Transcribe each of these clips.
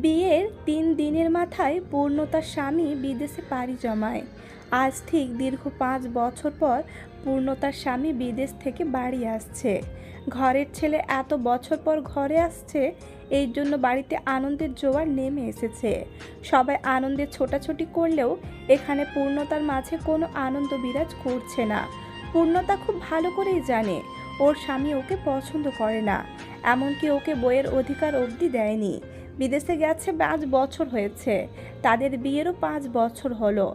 বিয়ের তিন দিনের মাথায় পূর্ণতার স্বামী বিদেশে পাড়ি জমায়। আজ ঠিক দীর্ঘ পাঁচ বছর পর পূর্ণতার স্বামী বিদেশ থেকে বাড়ি আসছে। ঘরের ছেলে এত বছর পর ঘরে আসছে এই জন্য বাড়িতে আনন্দের জোয়ার নেমে এসেছে। সবাই আনন্দে ছোটাছুটি করলেও এখানে পূর্ণতার মাঝে কোনো আনন্দ বিরাজ করছে না। পূর্ণতা খুব ভালো করেই জানে, ওর স্বামী ওকে পছন্দ করে না, এমনকি ওকে বইয়ের অধিকার অবধি দেয়নি। বিদেশে গেছে পাঁচ বছর হয়েছে। তাদের বিয়েরও পাঁচ বছর হলো।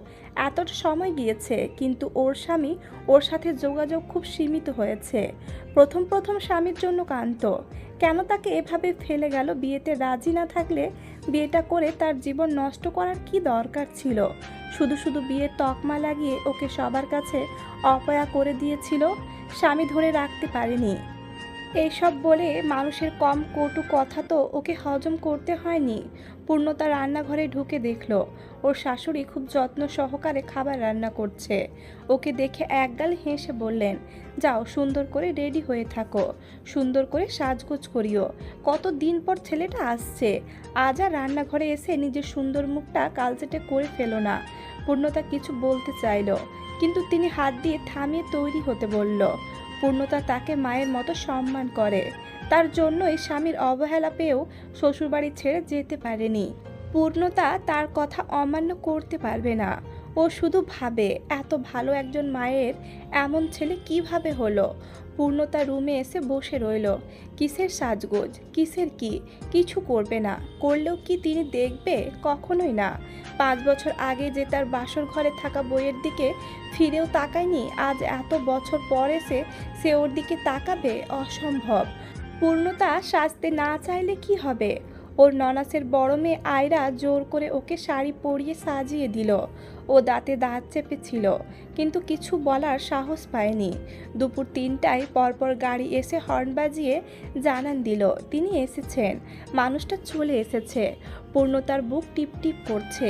এতটা সময় গিয়েছে, কিন্তু ওর স্বামী ওর সাথে যোগাযোগ খুব সীমিত হয়েছে। প্রথম প্রথম স্বামীর জন্য কান্ত কেন তাকে এভাবে ফেলে গেল বিয়েতে রাজি না থাকলে? বিয়েটা করে তার জীবন নষ্ট করার কি দরকার ছিল? শুধু শুধু বিয়ের তকমা লাগিয়ে ওকে সবার কাছে অপয়া করে দিয়েছিল? স্বামী ধরে রাখতে পারেনি। এইসব বলে মানুষের কম কটু কথা তো ওকে হজম করতে হয়নি। পূর্ণতা রান্নাঘরে ঢুকে দেখল, ওর শাশুড়ি খুব যত্ন সহকারে খাবার রান্না করছে। ওকে দেখে একগাল হেসে বললেন, যাও সুন্দর করে রেডি হয়ে থাকো, সুন্দর করে সাজগোজ করিও। কত দিন পর ছেলেটা আসছে? আজ আর রান্নাঘরে এসে নিজের সুন্দর মুখটা কালচেটে করে ফেলো না। পূর্ণতা কিছু বলতে চাইলো, কিন্তু তিনি হাত দিয়ে থামিয়ে তৈরি হতে বলল পূর্ণতা তাকে মায়ের মতো সম্মান করে। তার জন্যই স্বামীর অবহেলা পেয়েও শ্বশুরবাড়ি ছেড়ে যেতে পারেনি। পূর্ণতা তার কথা অমান্য করতে পারবে না। ও শুধু ভাবে, এত ভালো একজন মায়ের এমন ছেলে কীভাবে হলো? পূর্ণতা রুমে এসে বসে রইল। কিসের সাজগোজ? কিসের কি? কিছু করবে না। করলেও কি তিনি দেখবে? কখনোই না। পাঁচ বছর আগে যে তার বাসর ঘরে থাকা বইয়ের দিকে ফিরেও তাকায়নি, আজ এত বছর পর এসে সে ওর দিকে তাকাবে? অসম্ভব। পূর্ণতা সাজতে না চাইলে কি হবে? ওর ননাসের বড় মেয়ে আয়রা জোর করে ওকে শাড়ি পরিয়ে সাজিয়ে দিল। ও দাঁতে দাঁত চেপেছিল, কিন্তু কিছু বলার সাহস পায়নি। দুপুর তিনটায় পরপর গাড়ি এসে হর্ন বাজিয়ে জানান দিল, তিনি এসেছেন। মানুষটা চলে এসেছে। পূর্ণতার বুক টিপ টিপ করছে।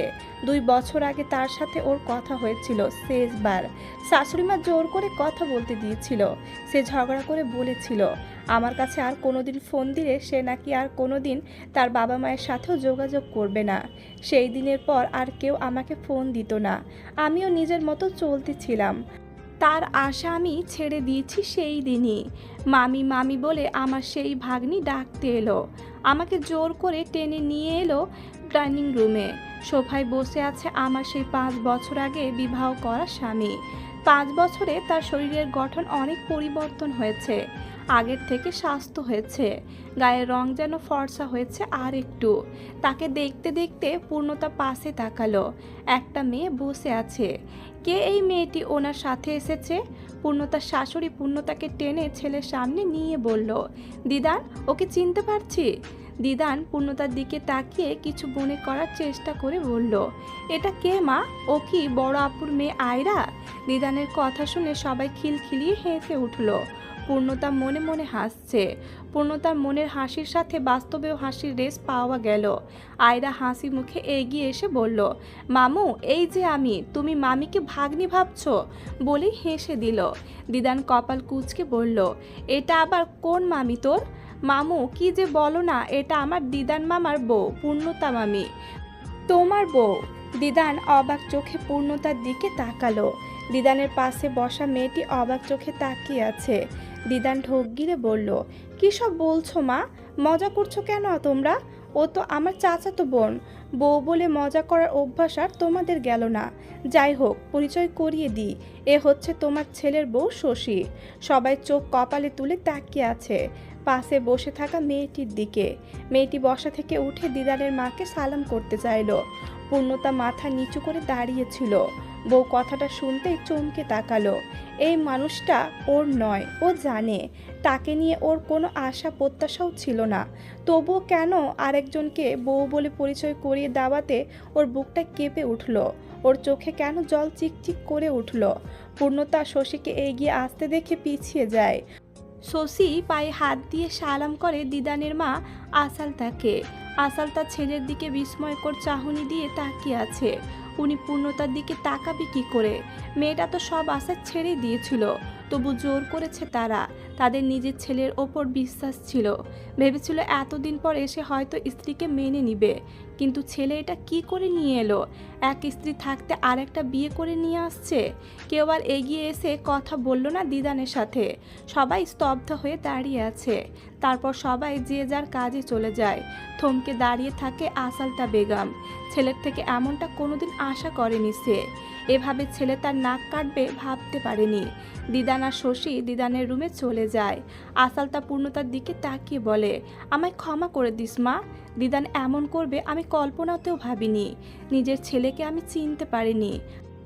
দুই বছর আগে তার সাথে ওর কথা হয়েছিল শেষবার। শাশুড়িমা জোর করে কথা বলতে দিয়েছিল। সে ঝগড়া করে বলেছিল আমার কাছে আর কোনোদিন ফোন দিলে সে নাকি আর কোনোদিন তার বাবা মায়ের সাথেও যোগাযোগ করবে না। সেই দিনের পর আর কেউ আমাকে ফোন দিত না। আমিও নিজের মতো চলতেছিলাম তার আশা আমি ছেড়ে দিয়েছি সেই দিনই। মামি মামি বলে আমার সেই ভাগ্নি ডাকতে এলো। আমাকে জোর করে টেনে নিয়ে এলো ডাইনিং রুমে। সোফায় বসে আছে আমার সেই পাঁচ বছর আগে বিবাহ করা স্বামী। পাঁচ বছরে তার শরীরের গঠন অনেক পরিবর্তন হয়েছে। আগের থেকে স্বাস্থ্য হয়েছে। গায়ের রং যেন ফর্সা হয়েছে আর একটু। তাকে দেখতে দেখতে পূর্ণতা পাশে তাকালো। একটা মেয়ে বসে আছে। কে এই মেয়েটি ওনার সাথে এসেছে? পূর্ণতার শাশুড়ি পূর্ণতাকে টেনে ছেলের সামনে নিয়ে বলল, দিদান, ওকে চিনতে পারছি? দিদান পূর্ণতার দিকে তাকিয়ে কিছু মনে করার চেষ্টা করে বলল, এটা কে মা? ও কি বড় আপুর মেয়ে আয়রা? দিদানের কথা শুনে সবাই খিলখিলিয়ে হেসে উঠল পূর্ণতা মনে মনে হাসছে। পূর্ণতার মনের হাসির সাথে বাস্তবেও হাসির রেস পাওয়া গেল। আয়রা হাসি মুখে এগিয়ে এসে বলল, মামু, এই যে আমি, তুমি মামিকে ভাগ্নি ভাবছ? বলেই হেসে দিল। দিদান কপাল কুচকে বলল, এটা আবার কোন মামি তোর? মামু, কি যে বলো না, এটা আমার দিদান মামার বউ, পূর্ণতা মামি। তোমার বউ? দিদান অবাক চোখে পূর্ণতার দিকে তাকালো। দিদানের পাশে বসা মেয়েটি অবাক চোখে তাকিয়ে আছে। দিদান ঢোক গিরে বলল, কী সব বলছো মা? মজা করছ কেন তোমরা? ও তো আমার চাচাতো বোন। বউ বলে মজা করার অভ্যাস আর তোমাদের গেল না। যাই হোক, পরিচয় করিয়ে দিই। এ হচ্ছে তোমার ছেলের বউ শশী। সবাই চোখ কপালে তুলে তাকিয়ে আছে। পাশে বসে থাকা মেয়েটির দিকে। মেয়েটি বসা থেকে উঠে দিদারের মাকে সালাম করতে চাইলো। পূর্ণতা মাথা নিচু করে দাঁড়িয়েছিল বউ কথাটা শুনতে চমকে তাকালো। এই মানুষটা ওর নয়, ও জানে। তাকে নিয়ে ওর কোনো আশা প্রত্যাশাও ছিল না। তবুও কেন আরেকজনকে বউ বলে পরিচয় করিয়ে দেওয়াতে ওর বুকটা কেঁপে উঠল। ওর চোখে কেন জল চিকচিক করে উঠল? পূর্ণতা শশীকে এগিয়ে আসতে দেখে পিছিয়ে যায়। শশী পায়ে হাত দিয়ে সালাম করে দিদানের মা আসাল তাকে। আসাল তার ছেলের দিকে বিস্ময়কর চাহনি দিয়ে তাকিয়ে আছে। উনি পূর্ণতার দিকে তাকাবে কি করে? মেয়েটা তো সব আশা ছেড়ে দিয়েছিল। তবু জোর করেছে তারা। তাদের নিজের ছেলের ওপর বিশ্বাস ছিল। ভেবেছিল এতদিন পর এসে হয়তো স্ত্রীকে মেনে নিবে। কিন্তু ছেলে এটা কি করে নিয়ে এলো? এক স্ত্রী থাকতে আর একটা বিয়ে করে নিয়ে আসছে? কেউ আর এগিয়ে এসে কথা বলল না দিদানের সাথে। সবাই স্তব্ধ হয়ে দাঁড়িয়ে আছে। তারপর সবাই যে যার কাজে চলে যায়। থমকে দাঁড়িয়ে থাকে আসালতা বেগম। ছেলের থেকে এমনটা কোনোদিন আশা করেনি সে। এভাবে ছেলে তার নাক কাটবে ভাবতে পারেনি। দিদান শশী দিদানের রুমে চলে যায়। আসালতা পূর্ণতার দিকে তাকিয়ে বলে, আমায় ক্ষমা করে দিস মা। দিদান এমন করবে আমি কল্পনাতেও ভাবিনি। নিজের ছেলেকে আমি চিনতে পারিনি।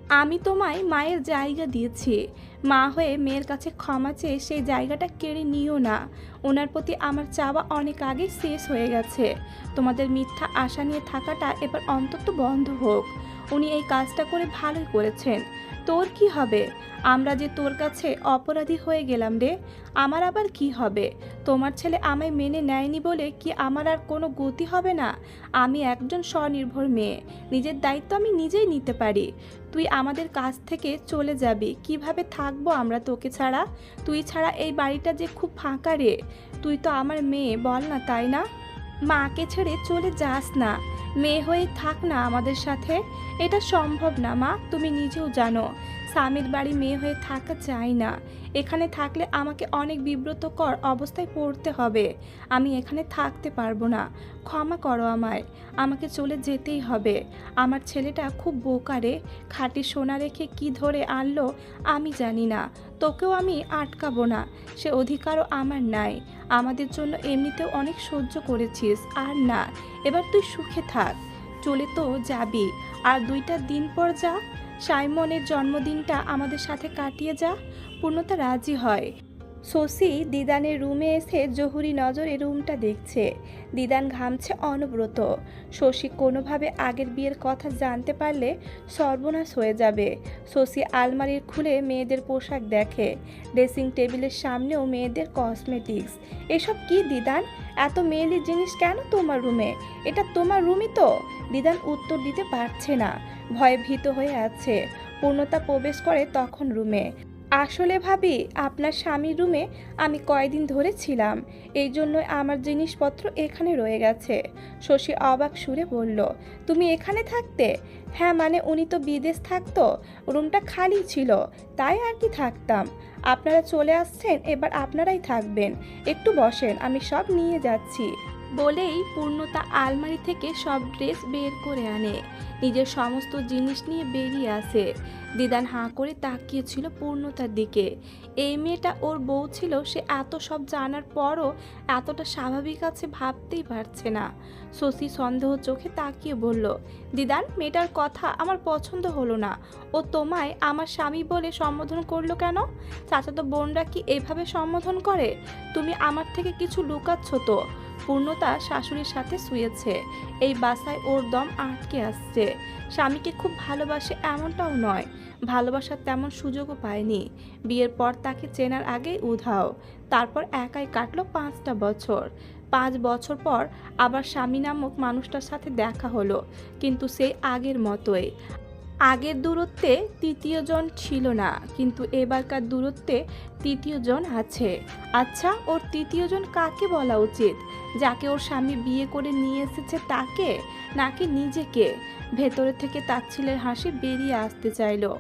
আমি তোমায় মায়ের জায়গা দিয়েছি। মা হয়ে মেয়ের কাছে ক্ষমা চেয়ে সেই জায়গাটা কেড়ে নিও না। ওনার প্রতি আমার চাওয়া অনেক আগেই শেষ হয়ে গেছে। তোমাদের মিথ্যা আশা নিয়ে থাকাটা এবার অন্তত বন্ধ হোক। উনি এই কাজটা করে ভালোই করেছেন। তোর কি হবে? আমরা যে তোর কাছে অপরাধী হয়ে গেলাম রে, আমার আবার কি হবে? তোমার ছেলে আমায় মেনে নেয়নি বলে কি আমার আর কোনো গতি হবে না? আমি একজন স্বনির্ভর মেয়ে, নিজের দায়িত্ব আমি নিজেই নিতে পারি। তুই আমাদের কাছ থেকে চলে যাবি, কীভাবে থাকব আমরা তোকে ছাড়া? তুই ছাড়া এই বাড়িটা যে খুব ফাঁকা রে। তুই তো আমার মেয়ে, বল না, তাই না? মাকে ছেড়ে চলে যাস না। মেয়ে হয়ে থাক না আমাদের সাথে। এটা সম্ভব না, মা। তুমি নিজেও জানো। স্বামীর বাড়ি মেয়ে হয়ে থাকা চাই না। এখানে থাকলে আমাকে অনেক বিব্রতকর অবস্থায় পড়তে হবে। আমি এখানে থাকতে পারব না। ক্ষমা করো আমায়। আমাকে চলে যেতেই হবে। আমার ছেলেটা খুব বোকারে খাঁটি সোনা রেখে কি ধরে আনলো আমি জানি না। তোকেও আমি আটকাবো না। সে অধিকারও আমার নাই। আমাদের জন্য এমনিতেও অনেক সহ্য করেছিস। আর না, এবার তুই সুখে থাক। চলে তো যাবি। আর দুইটা দিন পর যা। সাইমনের জন্মদিনটা আমাদের সাথে কাটিয়ে যা পূর্ণতা রাজি হয়। শশী দিদানের রুমে এসে জহুরি নজরে রুমটা দেখছে। দিদান ঘামছে অনব্রত। শশী কোনোভাবে আগের বিয়ের কথা জানতে পারলে সর্বনাশ হয়ে যাবে। শশী আলমারির খুলে মেয়েদের পোশাক দেখে। ড্রেসিং টেবিলের সামনেও মেয়েদের কসমেটিক্স। এসব কি দিদান? এত মেয়েলি জিনিস কেন তোমার রুমে? এটা তোমার রুমই তো। দিদান উত্তর দিতে পারছে না। ভয়ে ভীত হয়ে আছে। পূর্ণতা প্রবেশ করে তখন রুমে। আসলে ভাবি, আপনার স্বামীর রুমে আমি কয়দিন ধরে ছিলাম। এই জন্য আমার জিনিসপত্র এখানে রয়ে গেছে। শশী অবাক সুরে বলল, তুমি এখানে থাকতে? হ্যাঁ মানে উনি তো বিদেশ থাকতো, রুমটা খালি ছিল, তাই আর কি থাকতাম। আপনারা চলে আসছেন, এবার আপনারাই থাকবেন। একটু বসেন, আমি সব নিয়ে যাচ্ছি। বলেই পূর্ণতা আলমারি থেকে সব ড্রেস বের করে আনে। নিজের সমস্ত জিনিস নিয়ে বেরিয়ে আসে। দিদান হাঁ করে তাকিয়েছিল পূর্ণতার দিকে। এই মেয়েটা ওর বউ ছিল, সে এত সব জানার পরও এতটা স্বাভাবিক আছে ভাবতেই পারছে না। শশী সন্দেহ চোখে তাকিয়ে বলল, দিদান, মেয়েটার কথা আমার পছন্দ হলো না। ও তোমায় আমার স্বামী বলে সম্বোধন করল কেন? চাচাতো বোনরা কি এভাবে সম্বোধন করে? তুমি আমার থেকে কিছু লুকাচ্ছ তো। পূর্ণতা শাশুড়ির সাথে শুয়েছে। এই বাসায় ওর দম আটকে আসছে। স্বামীকে খুব ভালোবাসে এমনটাও নয়। ভালোবাসার তেমন সুযোগও পায়নি। বিয়ের পর তাকে চেনার আগেই উধাও। তারপর একাই কাটলো পাঁচটা বছর। পাঁচ বছর পর আবার স্বামী নামক মানুষটার সাথে দেখা হলো, কিন্তু সেই আগের মতোই। আগের দূরত্বে তৃতীয় জন ছিল না, কিন্তু এবারকার দূরত্বে তৃতীয় জন আছে। আচ্ছা ওর তৃতীয় জন কাকে বলা উচিত? যাকে ওর স্বামী বিয়ে করে নিয়ে এসেছে তাকে নাকি নিজেকে ভেতরে থেকে তাচ্ছিলের হাসি বেরিয়ে আসতে চাইল।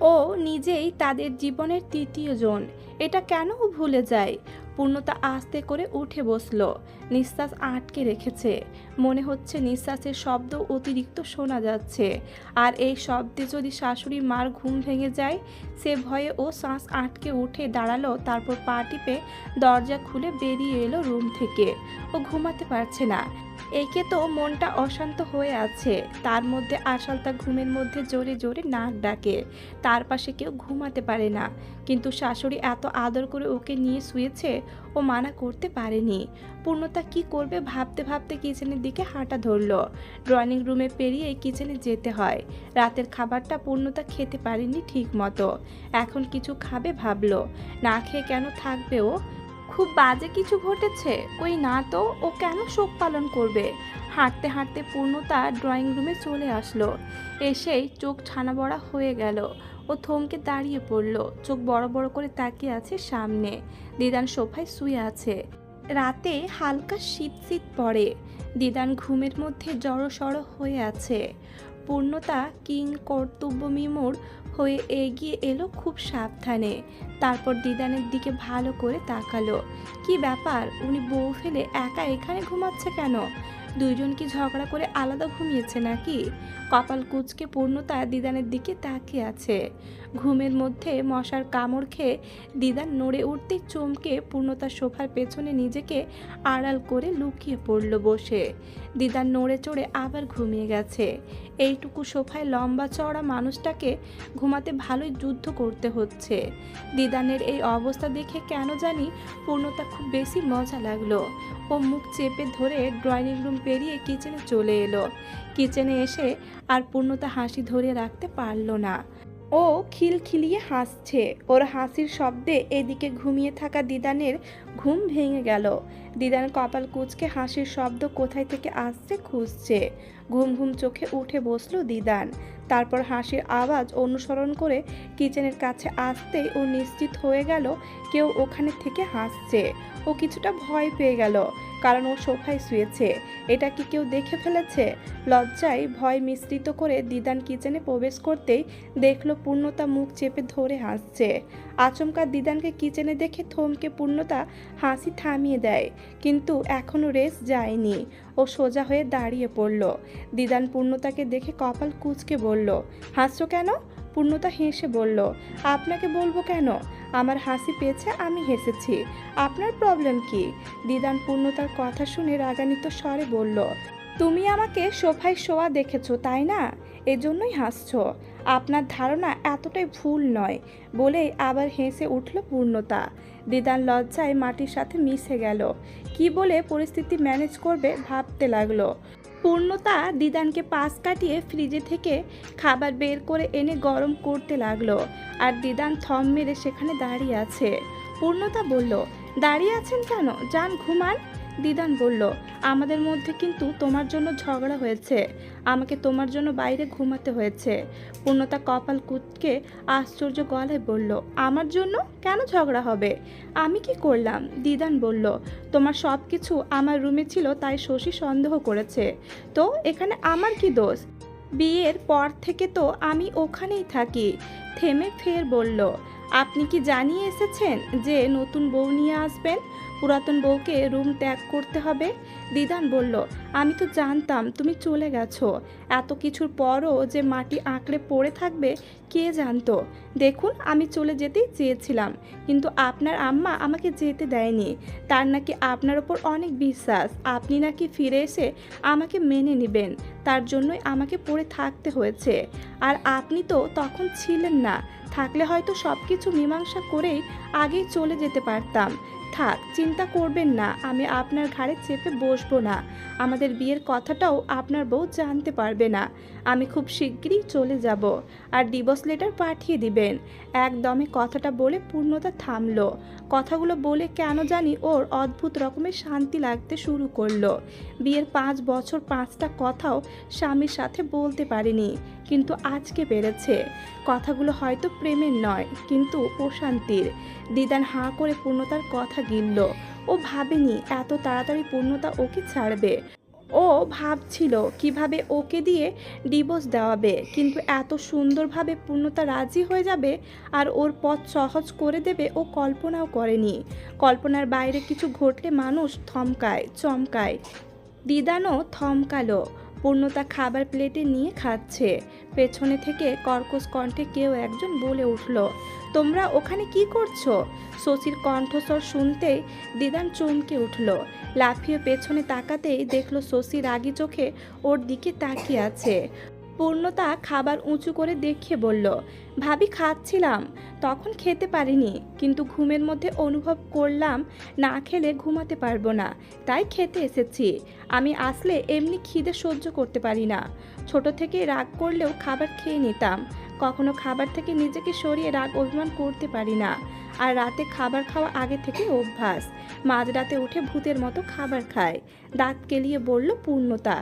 ও নিজেই তাদের জীবনের তৃতীয় জন। এটা কেন ভুলে যায়? পূর্ণতা আস্তে করে উঠে বসল। নিঃশ্বাস আটকে রেখেছে। মনে হচ্ছে নিঃশ্বাসের শব্দ অতিরিক্ত শোনা যাচ্ছে। আর এই শব্দে যদি শাশুড়ি মার ঘুম ভেঙে যায়, সে ভয়ে ও শ্বাস আটকে উঠে দাঁড়াল, তারপর পা টিপে দরজা খুলে বেরিয়ে এলো রুম থেকে। ও ঘুমাতে পারছে না। একে তো মনটা অশান্ত হয়ে আছে। তার মধ্যে আশালতা ঘুমের মধ্যে জোরে জোরে নাক ডাকে। তার পাশে কেউ ঘুমাতে পারে না। কিন্তু শাশুড়ি এত আদর করে ওকে নিয়ে শুয়েছে, ও মানা করতে পারেনি। পূর্ণতা কি করবে ভাবতে ভাবতে কিচেনের দিকে হাঁটা ধরলো। ড্রয়িং রুমে পেরিয়ে কিচেনে যেতে হয়। রাতের খাবারটা পূর্ণতা খেতে পারেনি ঠিক মতো এখন কিছু খাবে ভাবলো। না খেয়ে কেন থাকবে ও? খুব বাজে কিছু ঘটেছে। কই না তো, ও কেন শোক পালন করবে? হাঁটতে হাঁটতে পূর্ণতা ড্রয়িং রুমে চলে আসলো। এসেই চোখ ছানা বড়া হয়ে গেল। ও থমকে দাঁড়িয়ে পড়ল। চোখ বড় বড় করে তাকিয়ে আছে সামনে। দিদান সোফায় শুয়ে আছে। রাতে হালকা শীত শীত পড়ে। দিদান ঘুমের মধ্যে জড়সড় হয়ে আছে। পূর্ণতা কিং কর্তব্য মিমুর হয়ে এগিয়ে এলো খুব সাবধানে। তারপর দিদানের দিকে ভালো করে তাকালো। কি ব্যাপার? উনি বউ ফেলে একা এখানে ঘুমাচ্ছে কেন? দুইজন কি ঝগড়া করে আলাদা ঘুমিয়েছে নাকি? কপাল কুচকে পূর্ণতা দিদানের দিকে তাকিয়ে আছে। ঘুমের মধ্যে মশার কামড় খেয়ে দিদান নড়ে উঠতে চমকে পূর্ণতা সোফার পেছনে নিজেকে আড়াল করে লুকিয়ে পড়ল বসে। দিদান নড়ে চড়ে আবার ঘুমিয়ে গেছে। এইটুকু সোফায় লম্বা চওড়া মানুষটাকে ঘুমাতে ভালোই যুদ্ধ করতে হচ্ছে। দিদানের এই অবস্থা দেখে কেন জানি পূর্ণতা খুব বেশি মজা লাগল। ও মুখ চেপে ধরে ড্রয়িং রুম পেরিয়ে কিচেনে চলে এলো। কিচেনে এসে আর পূর্ণতা হাসি ধরে রাখতে পারল না। ও খিলখিলিয়ে হাসছে। ওর হাসির শব্দে এদিকে ঘুমিয়ে থাকা দিদানের ঘুম ভেঙে গেল। দিদান কপাল কুচকে হাসির শব্দ কোথায় থেকে আসছে খুঁজছে। ঘুম ঘুম চোখে উঠে বসল দিদান তারপর হাসির আওয়াজ অনুসরণ করে কিচেনের কাছে আসতেই ও নিশ্চিত হয়ে গেল কেউ ওখানে থেকে হাসছে। ও কিছুটা ভয় পেয়ে গেল, কারণ ও সোফায় শুয়েছে। এটা কি কেউ দেখে ফেলেছে? লজ্জায় ভয় মিশ্রিত করে দিদান কিচেনে প্রবেশ করতেই দেখল পূর্ণতা মুখ চেপে ধরে হাসছে। আচমকা দিদানকে কিচেনে দেখে থমকে পূর্ণতা হাসি থামিয়ে দেয়, কিন্তু এখনও রেস যায়নি। ও সোজা হয়ে দাঁড়িয়ে পড়ল। দিদান পূর্ণতাকে দেখে কপাল কুচকে বলল, হাসছো কেন? পূর্ণতা হেসে বলল, আপনাকে বলব কেন? আমার হাসি পেয়েছে, আমি হেসেছি। আপনার প্রবলেম কি? দিদান পূর্ণতার কথা শুনে রাগান্বিত স্বরে বলল, তুমি আমাকে সোফায় শোয়া দেখেছ, তাই না? এজন্যই হাসছো। আপনার ধারণা এতটাই ভুল নয় বলেই আবার হেসে উঠল পূর্ণতা। দিদান লজ্জায় মাটির সাথে মিশে গেল। কি বলে পরিস্থিতি ম্যানেজ করবে ভাবতে লাগল। পূর্ণতা দিদানকে পাশ কাটিয়ে ফ্রিজে থেকে খাবার বের করে এনে গরম করতে লাগল আর দিদান থম মেরে সেখানে দাঁড়িয়ে আছে। পূর্ণতা বলল, দাঁড়িয়ে আছেন কেন? যান, ঘুমান। দিদান বলল, আমাদের মধ্যে কিন্তু তোমার জন্য ঝগড়া হয়েছে। আমাকে তোমার জন্য বাইরে ঘুমাতে হয়েছে। পূর্ণতা কপাল কুটকে আশ্চর্য গলায় বলল, আমার জন্য? কেন ঝগড়া হবে? আমি কি করলাম? দিদান বলল, তোমার সব কিছু আমার রুমে ছিল, তাই শশী সন্দেহ করেছে। তো এখানে আমার কি দোষ? বিয়ের পর থেকে তো আমি ওখানেই থাকি। থেমে ফের বলল, আপনি কি জানিয়ে এসেছেন যে নতুন বউ নিয়ে আসবেন? পুরাতন বউকে রুম ত্যাগ করতে হবে? দিদান বলল, আমি তো জানতাম তুমি চলে গেছো। এত কিছুর পরও যে মাটি আঁকড়ে পড়ে থাকবে, কে জানতো? দেখুন, আমি চলে যেতেই চেয়েছিলাম, কিন্তু আপনার আম্মা আমাকে যেতে দেয়নি। তার নাকি আপনার ওপর অনেক বিশ্বাস। আপনি নাকি ফিরে এসে আমাকে মেনে নেবেন। তার জন্যই আমাকে পড়ে থাকতে হয়েছে। আর আপনি তো তখন ছিলেন না। থাকলে হয়তো সব কিছু মীমাংসা করেই আগেই চলে যেতে পারতাম। থাক, চিন্তা করবেন না, আমি আপনার ঘাড়ে চেপে বসবো না। আমাদের বিয়ের কথাটাও আপনার বউ জানতে পারবে না। আমি খুব শিগগিরই চলে যাব। আর ডিভোর্স লেটার পাঠিয়ে দিবেন। একদমে কথাটা বলে পূর্ণতা থামলো। কথাগুলো বলে কেন জানি ওর অদ্ভুত রকমের শান্তি লাগতে শুরু করল। বিয়ের পাঁচ বছর পাঁচটা কথাও স্বামীর সাথে বলতে পারেনি। কিন্তু আজকে পেরেছে কথাগুলো হয়তো প্রেমের নয়, কিন্তু প্রশান্তির। দিদান হাঁ করে পূর্ণতার কথা গিলল। ও ভাবেনি এত তাড়াতাড়ি পূর্ণতা ওকে ছাড়বে। ও ভাবছিল কীভাবে ওকে দিয়ে ডিভোর্স দেওয়াবে, কিন্তু এত সুন্দরভাবে পূর্ণতা রাজি হয়ে যাবে আর ওর পথ সহজ করে দেবে ও কল্পনাও করেনি। কল্পনার বাইরে কিছু ঘটলে মানুষ থমকায়, চমকায়। দিদানও থমকালো। পূর্ণতা খাবার প্লেটে নিয়ে খাচ্ছে। পেছনে থেকে কর্কশ কণ্ঠে কেউ একজন বলে উঠল, তোমরা ওখানে কি করছ? শশীর কণ্ঠস্বর শুনতেই দিদান চমকে উঠল। লাফিয়ে পেছনে তাকাতেই দেখল শশী রাগি চোখে ওর দিকে তাকিয়ে আছে। পূর্ণতা খাবার উঁচু করে দেখে বলল, ভাবি খাচ্ছিলাম, তখন খেতে পারিনি, কিন্তু ঘুমের মধ্যে অনুভব করলাম, না খেলে ঘুমাতে পারব না, তাই খেতে এসেছি। আমি আসলে এমনি খিদে সহ্য করতে পারি না। ছোট থেকে রাগ করলেও খাবার খেয়ে নিতাম। কখনো খাবার থেকে নিজেকে সরিয়ে রাগ অভিমান করতে পারি না। আর রাতে খাবার খাওয়া আগে থেকে অভ্যাস। মাঝরাতে উঠে ভূতের মতো খাবার খায় দাঁত কেলিয়ে বলল, পূর্ণতা।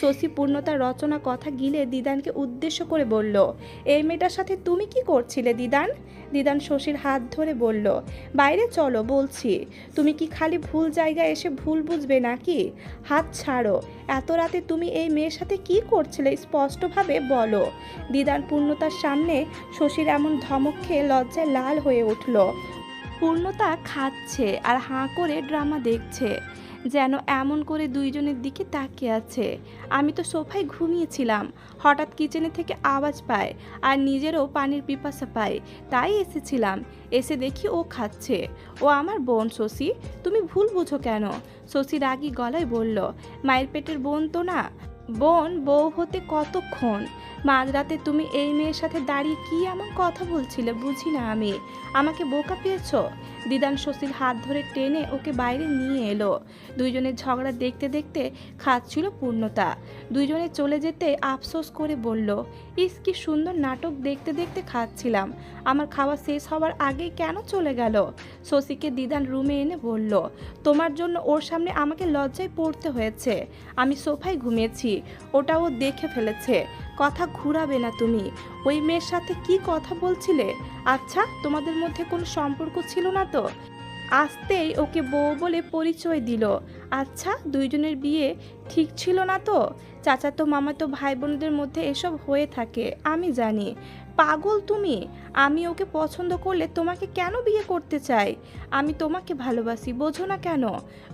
শশী পূর্ণতার রচনা কথা গিলে দিদানকে উদ্দেশ্য করে বলল, এই মেয়েটার সাথে তুমি কি করছিলে, দিদান? দিদান শশীর হাত ধরে বলল, বাইরে চলো, বলছি। তুমি কি খালি ভুল জায়গায় এসে ভুল বুঝবে নাকি? হাত ছাড়ো। এত রাতে তুমি এই মেয়ের সাথে কি করছিলে, স্পষ্টভাবে বলো। দিদান পূর্ণতার সামনে শশীর এমন ধমক খেয়ে লজ্জায় লাল হয়ে উঠল। পূর্ণতা খাচ্ছে আর হাঁ করে ড্রামা দেখছে। যেন এমন করে দুইজনের দিকে তাকিয়ে আছে। আমি তো সোফায় ঘুমিয়েছিলাম। হঠাৎ কিচেনে থেকে আওয়াজ পায় আর নিজেরও পানির পিপাসা পায়। তাই এসেছিলাম। এসে দেখি ও খাচ্ছে। ও আমার বোন, শশী। তুমি ভুল বুঝো কেন? শশী রাগী গলায় বলল, মায়ের পেটের বোন তো না। বোন বউ হতে কতক্ষণ? মাঝরাতে তুমি এই মেয়ের সাথে দাঁড়িয়ে কি এমন কথা বলছিলে বুঝি না আমি। আমাকে বোকা পেয়েছ? দিদান শশীর হাত ধরে টেনে ওকে বাইরে নিয়ে এলো। দুইজনের ঝগড়া দেখতে দেখতে খাচ্ছিল পূর্ণতা। দুইজনে চলে যেতে আফসোস করে বলল, ইস, কি সুন্দর নাটক দেখতে দেখতে খাচ্ছিলাম। আমার খাওয়া শেষ হওয়ার আগেই কেন চলে গেল? শশীকে দিদান রুমে এনে বলল, তোমার জন্য ওর সামনে আমাকে লজ্জায় পড়তে হয়েছে। আমি সোফায় ঘুমিয়েছি। ওটা ও দেখে ফেলেছে। কথা ঘুরাবে না তুমি। ওই মেয়ের সাথে কি কথা বলছিলে? আচ্ছা তোমাদের মধ্যে কোনো সম্পর্ক ছিল না তো? আসতেই ওকে বউ বলে পরিচয় দিল। আচ্ছা দুইজনের বিয়ে ঠিক ছিল না তো? চাচাতো, মামাতো ভাই বোনদের মধ্যে এসব হয়ে থাকে, আমি জানি। পাগল তুমি। আমি ওকে পছন্দ করলে তোমাকে কেন বিয়ে করতে চাই? আমি তোমাকে ভালোবাসি, বোঝো না কেন?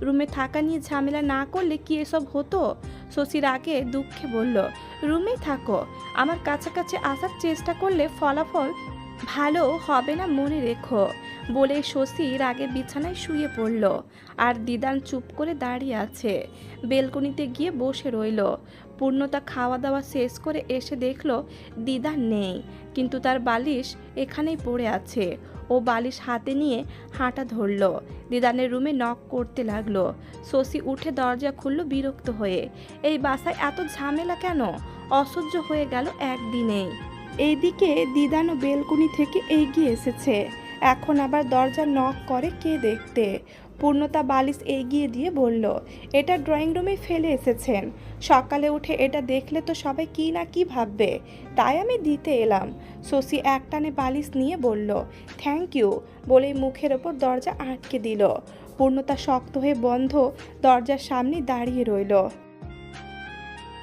রুমে থাকা নিয়ে ঝামেলা না করলে কি এসব হতো? শশীর আগে দুঃখে বলল রুমেই থাকো। আমার কাছাকাছি আসার চেষ্টা করলে ফলাফল ভালো হবে না মনে রেখো। বলে শশীর আগে বিছানায় শুয়ে পড়ল। আর দিদান চুপ করে দাঁড়িয়ে আছে। বেলকনিতে গিয়ে বসে রইল। পূর্ণতা খাওয়া দাওয়া শেষ করে এসে দেখল দিদান নেই। কিন্তু তার বালিশ এখানেই পড়ে আছে। ও বালিশ হাতে নিয়ে হাঁটা ধরল। দিদানের রুমে নক করতে লাগল। শশী উঠে দরজা খুলল বিরক্ত হয়ে। এই বাসায় এত ঝামেলা কেন? অসহ্য হয়ে গেল একদিনেই এইদিকে দিদানো বেলকুনি থেকে এগিয়ে এসেছে। এখন আবার দরজা নক করে কে দেখতে? পূর্ণতা বালিশ এগিয়ে দিয়ে বলল, এটা ড্রয়িং রুমে ফেলে এসেছেন। সকালে উঠে এটা দেখলে তো সবাই কি না কি ভাববে। তাই আমি দিতে এলাম। শশী একটানে বালিশ নিয়ে বলল থ্যাংক ইউ বলে মুখের ওপর দরজা আটকে দিল। পূর্ণতা শক্ত হয়ে বন্ধ দরজার সামনে দাঁড়িয়ে রইল।